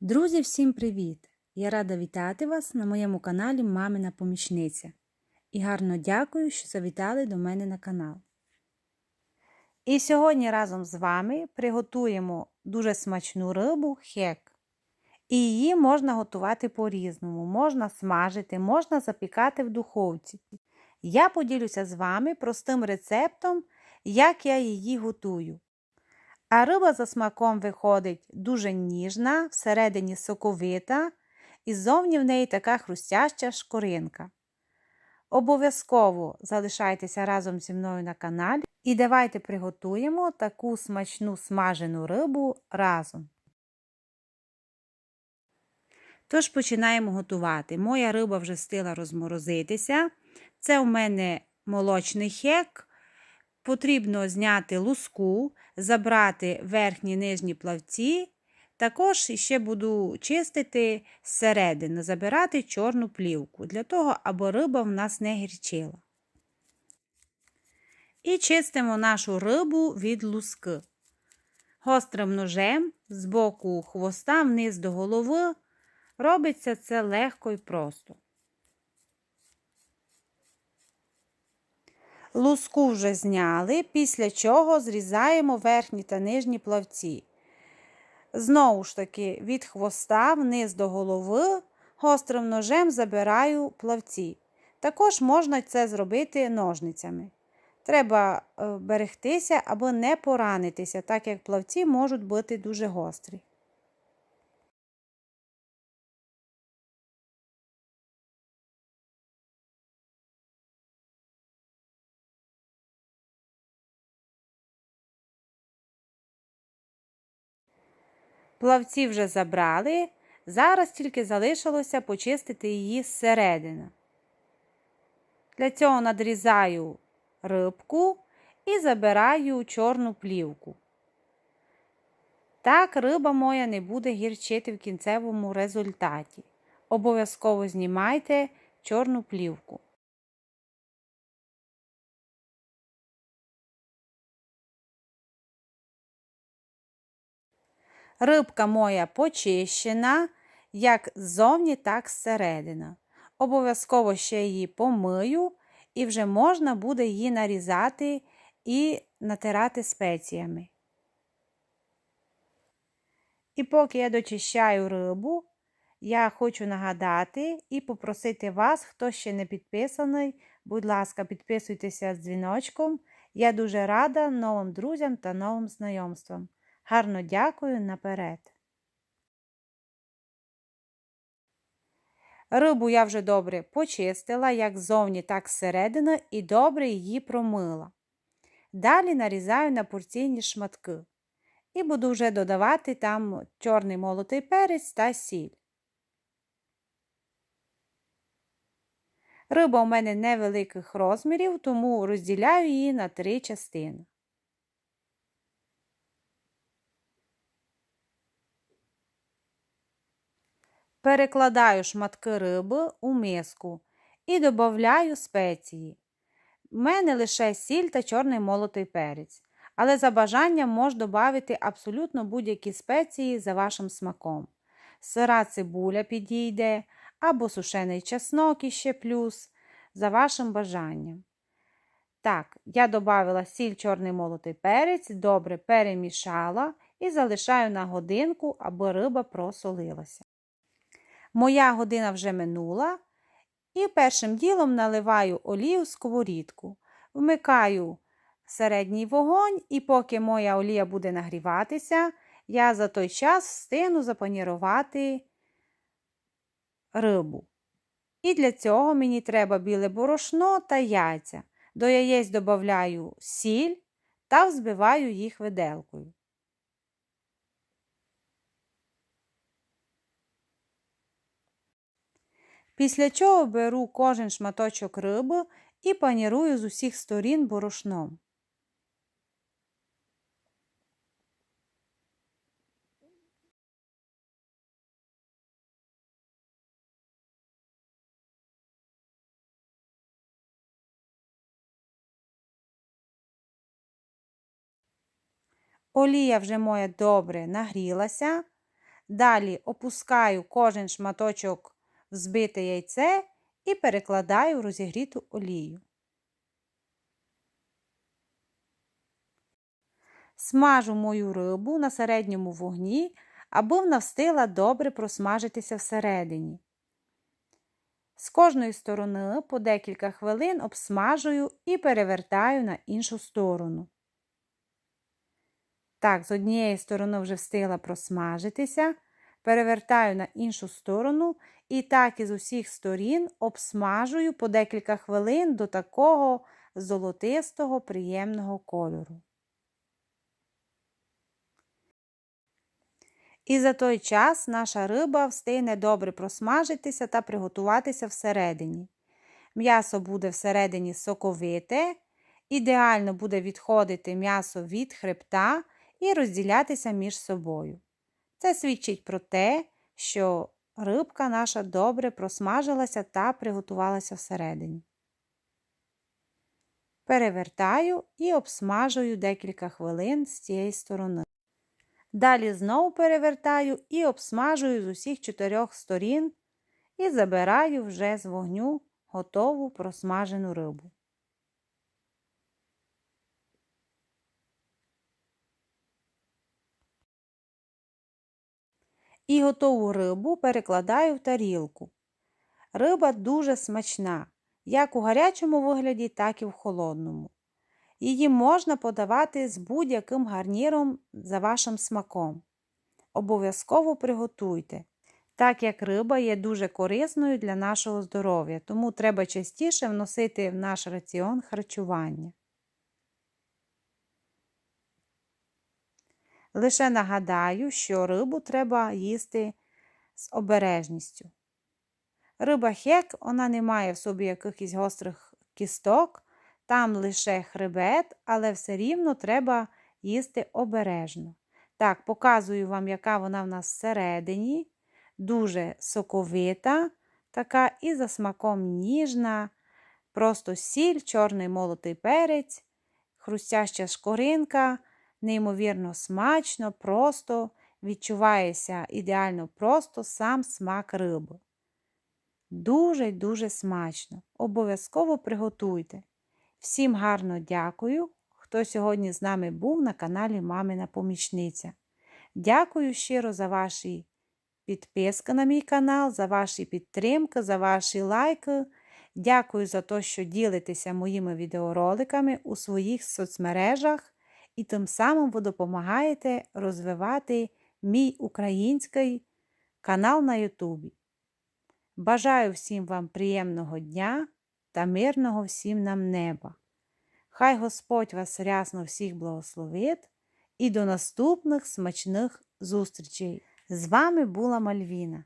Друзі, всім привіт! Я рада вітати вас на моєму каналі Мамина Помічниця. І гарно дякую, що завітали до мене на канал. І сьогодні разом з вами приготуємо дуже смачну рибу хек. І її можна готувати по-різному. Можна смажити, можна запікати в духовці. Я поділюся з вами простим рецептом, як я її готую. А риба за смаком виходить дуже ніжна, всередині соковита, і ззовні в неї така хрустяща шкоринка. Обов'язково залишайтеся разом зі мною на каналі і давайте приготуємо таку смачну смажену рибу разом. Тож починаємо готувати. Моя риба вже встигла розморозитися. Це у мене молочний хек. Потрібно зняти луску, забрати верхні нижні плавці. Також ще буду чистити зсередини, забирати чорну плівку, для того, аби риба в нас не гірчила. І чистимо нашу рибу від луски. Гострим ножем з боку хвоста вниз до голови. Робиться це легко і просто. Луску вже зняли, після чого зрізаємо верхні та нижні плавці. Знову ж таки, від хвоста вниз до голови гострим ножем забираю плавці. Також можна це зробити ножницями. Треба берегтися або не поранитися, так як плавці можуть бути дуже гострі. Плавці вже забрали, зараз тільки залишилося почистити її зсередини. Для цього надрізаю рибку і забираю чорну плівку. Так риба моя не буде гірчити в кінцевому результаті. Обов'язково знімайте чорну плівку. Рибка моя почищена, як ззовні, так зсередина. Обов'язково ще її помию, і вже можна буде її нарізати і натирати спеціями. І поки я дочищаю рибу, я хочу нагадати і попросити вас, хто ще не підписаний, будь ласка, підписуйтеся з дзвіночком. Я дуже рада новим друзям та новим знайомствам. Гарно дякую наперед. Рибу я вже добре почистила, як ззовні, так зсередини, і добре її промила. Далі нарізаю на порційні шматки. І буду вже додавати там чорний молотий перець та сіль. Риба у мене невеликих розмірів, тому розділяю її на три частини. Перекладаю шматки риби у миску і додаю спеції. У мене лише сіль та чорний молотий перець, але за бажанням можна додати абсолютно будь-які спеції за вашим смаком. Сира цибуля підійде, або сушений чеснок іще плюс, за вашим бажанням. Так, я додала сіль чорний молотий перець, добре перемішала і залишаю на годинку, аби риба просолилася. Моя година вже минула, і першим ділом наливаю олію в сковорідку, вмикаю середній вогонь, і поки моя олія буде нагріватися, я за той час встигну запанірувати рибу. І для цього мені треба біле борошно та яйця. До яєць додаю сіль та взбиваю їх виделкою. Після чого беру кожен шматочок риби і панірую з усіх сторін борошном. Олія вже моя добре нагрілася. Далі опускаю кожен шматочок в збите яйце і перекладаю в розігріту олію. Смажу мою рибу на середньому вогні, аби вона встигла добре просмажитися всередині. З кожної сторони по декілька хвилин обсмажую і перевертаю на іншу сторону. Так, з однієї сторони вже встигла просмажитися, перевертаю на іншу сторону і так із усіх сторін обсмажую по декілька хвилин до такого золотистого приємного кольору. І за той час наша риба встигне добре просмажитися та приготуватися всередині. М'ясо буде всередині соковите, ідеально буде відходити м'ясо від хребта і розділятися між собою. Це свідчить про те, що рибка наша добре просмажилася та приготувалася всередині. Перевертаю і обсмажую декілька хвилин з цієї сторони. Далі знову перевертаю і обсмажую з усіх чотирьох сторін і забираю вже з вогню готову просмажену рибу. І готову рибу перекладаю в тарілку. Риба дуже смачна, як у гарячому вигляді, так і в холодному. Її можна подавати з будь-яким гарніром за вашим смаком. Обов'язково приготуйте, так як риба є дуже корисною для нашого здоров'я, тому треба частіше вносити в наш раціон харчування. Лише нагадаю, що рибу треба їсти з обережністю. Риба хек, вона не має в собі якихось гострих кісток, там лише хребет, але все рівно треба їсти обережно. Так, показую вам, яка вона в нас всередині, дуже соковита, така і за смаком ніжна, просто сіль, чорний молотий перець, хрустяща шкоринка, неймовірно смачно, просто відчувається ідеально просто сам смак риби. Дуже дуже смачно. Обов'язково приготуйте. Всім гарно дякую, хто сьогодні з нами був на каналі Мамина Помічниця. Дякую щиро за ваші підписки на мій канал, за ваші підтримки, за ваші лайки. Дякую за те, що ділитеся моїми відеороликами у своїх соцмережах і тим самим ви допомагаєте розвивати мій український канал на Ютубі. Бажаю всім вам приємного дня та мирного всім нам неба. Хай Господь вас рясно всіх благословить і до наступних смачних зустрічей. З вами була Мальвіна.